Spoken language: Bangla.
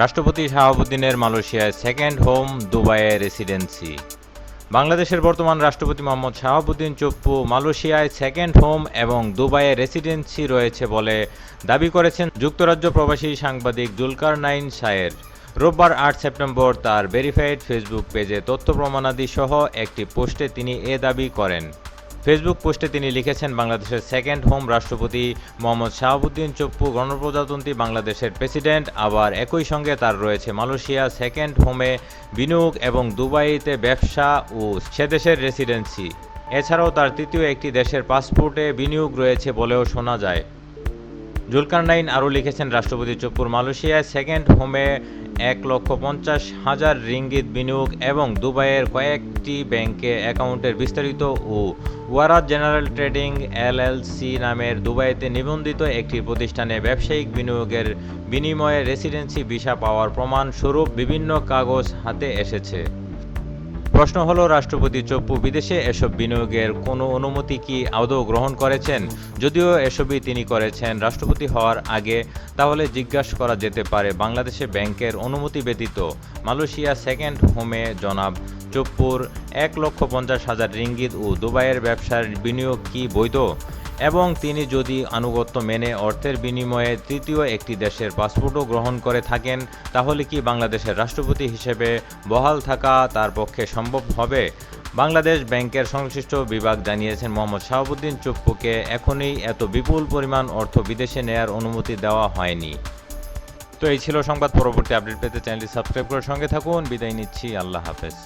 রাষ্ট্রপতি শাহাবুদ্দিনের মালয়েশিয়ায় সেকেন্ড হোম দুবাইয়ে রেসিডেন্সি বাংলাদেশের বর্তমান রাষ্ট্রপতি মোহাম্মদ শাহাবুদ্দিন চপ্পু মালয়েশিয়ায় সেকেন্ড হোম এবং দুবাইয়ে রেসিডেন্সি রয়েছে বলে দাবি করেছেন যুক্তরাজ্য প্রবাসী সাংবাদিক জুলকার নাইন শায়ের। রোববার আট সেপ্টেম্বর তার ভেরিফাইড ফেসবুক পেজে তথ্য প্রমাণাদি সহ একটি পোস্টে তিনি এ দাবি করেন। ফেসবুক পোস্টে তিনি লিখেছেন, বাংলাদেশের সেকেন্ড হোম রাষ্ট্রপতি মোহাম্মদ শাহাবুদ্দিন চপ্পু, গণপ্রজাতন্ত্রী বাংলাদেশের প্রেসিডেন্ট আবার একই সঙ্গে তার রয়েছে মালয়েশিয়া সেকেন্ড হোমে বিনিয়োগ এবং দুবাইতে ব্যবসা ও সে দেশের রেসিডেন্সি এছাড়াও তার তৃতীয় একটি দেশের পাসপোর্টে বিনিয়োগ রয়েছে বলেও শোনা যায়। জুলকারনাইন আরও লিখেছেন, রাষ্ট্রপতি চপ্পুর মালয়েশিয়ায় সেকেন্ড হোমে এক লক্ষ পঞ্চাশ হাজার রিঙ্গিত বিনিয়োগ এবং দুবাইয়ের কয়েকটি ব্যাংকে অ্যাকাউন্টের বিস্তারিত ও ওয়ারাত জেনারেল ট্রেডিং এলএলসি নামের দুবাইতে নিবন্ধিত একটি প্রতিষ্ঠানে ব্যবসায়িক বিনিয়োগের বিনিময়ে রেসিডেন্সি ভিসা পাওয়ার প্রমাণ স্বরূপ বিভিন্ন কাগজ হাতে এসেছে। প্রশ্ন হলো, রাষ্ট্রপতি চপ্পু বিদেশে এসব বিনিয়োগের কোনো অনুমতি কি আদৌ গ্রহণ করেছেন? যদিও এসবই তিনি করেছেন রাষ্ট্রপতি হওয়ার আগে, তাহলে জিজ্ঞাসা করা যেতে পারে বাংলাদেশে ব্যাংকের অনুমতি ব্যতীত। মালয়েশিয়া সেকেন্ড হোমে জনাব চপ্পুর, এক লক্ষ পঞ্চাশ হাজার রিঙ্গিত ও দুবাইয়ের ব্যবসার বিনিয়োগ কি বৈধ? এবং তিনি যদি আনুগত্য মেনে অর্থের বিনিময়ে তৃতীয় একটি দেশের পাসপোর্টও গ্রহণ করে থাকেন, তাহলে কি বাংলাদেশের রাষ্ট্রপতি হিসেবে বহাল থাকা তার পক্ষে সম্ভব হবে? বাংলাদেশ ব্যাংকের সংশ্লিষ্ট বিভাগ জানিয়েছেন মোহাম্মদ শাহাবুদ্দিন চুপ্পুকে, এখনই এত বিপুল পরিমাণ অর্থ বিদেশে নেয়ার অনুমতি দেওয়া হয়নি। তো এই ছিল সংবাদ, পরবর্তী আপডেট পেতে চ্যানেলটি সাবস্ক্রাইব করে সঙ্গে থাকুন। বিদায় নিচ্ছি, আল্লাহ হাফেজ।